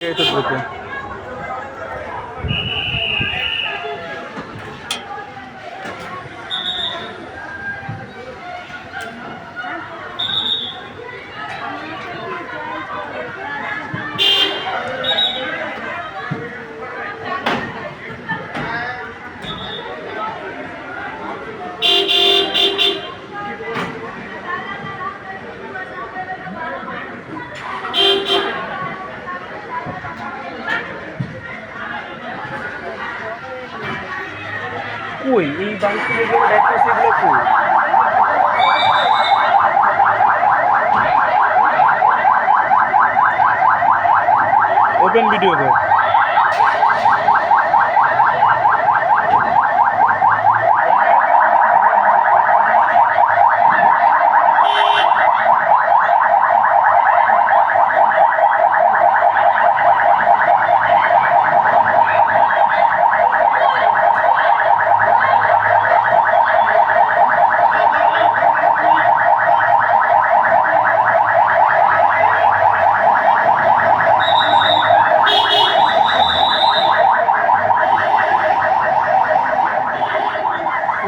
এই তো দ্রুত কই? এই বাংলা যেগুলো দেখতেছি সেগুলো কই? ওপেন ভিডিও কর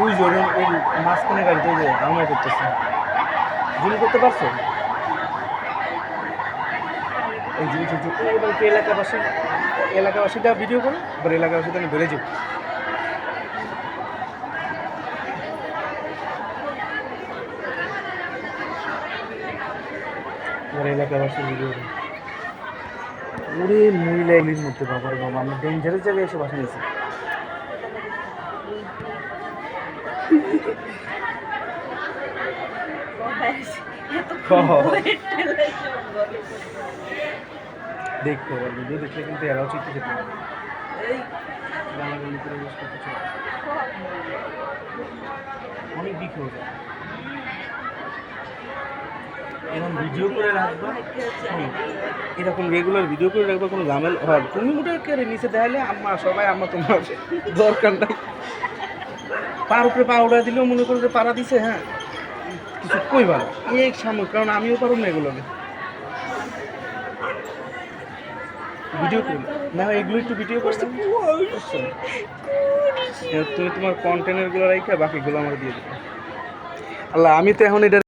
ওই জোরে ওই মাঝখানে গাড়িতে যে আলমাই করতেছে। জুম করতে পারছ? এই যে- একটু এলাকাবাসী, এলাকাবাসীটা ভিডিও করো, এবার এলাকাবাসীটা আমি বেড়ে যাব এলাকাবাসী ভিডিও করো। ওরে মহিলা মধ্যে বাবার বাবা, আমরা ডেঞ্জারাস জায়গায় এসে বাসা নিয়েছি দেখতে হবে ভিডিও দেখলে কিন্তু এরাও চিঠি যেতে কত অনেক দিক হয়ে যায়। এরকম ভিডিও করে রাখবা। এরকম রেগুলার ভিডিও করে রাখবা, কোনো ঝামেল হয় তুমি কেড়ে নিচে দেখালে আম্মা, সবাই আম্মা তোমার দরকার নাই। পার উপরে পা উড়া দিলেও মনে করো যে পাড়া দিছে হ্যাঁ। কিছু কইবা না। এই সাময়িক কারণ আমিও পারব না এগুলো ভিডিও করি। না এগুলো একটু ভিডিও করছি? তুমি তোমার কন্টেন্টগুলো রাখে বাকিগুলো আমার দিয়ে দেবে। আল্লাহ আমি তো এখন এটা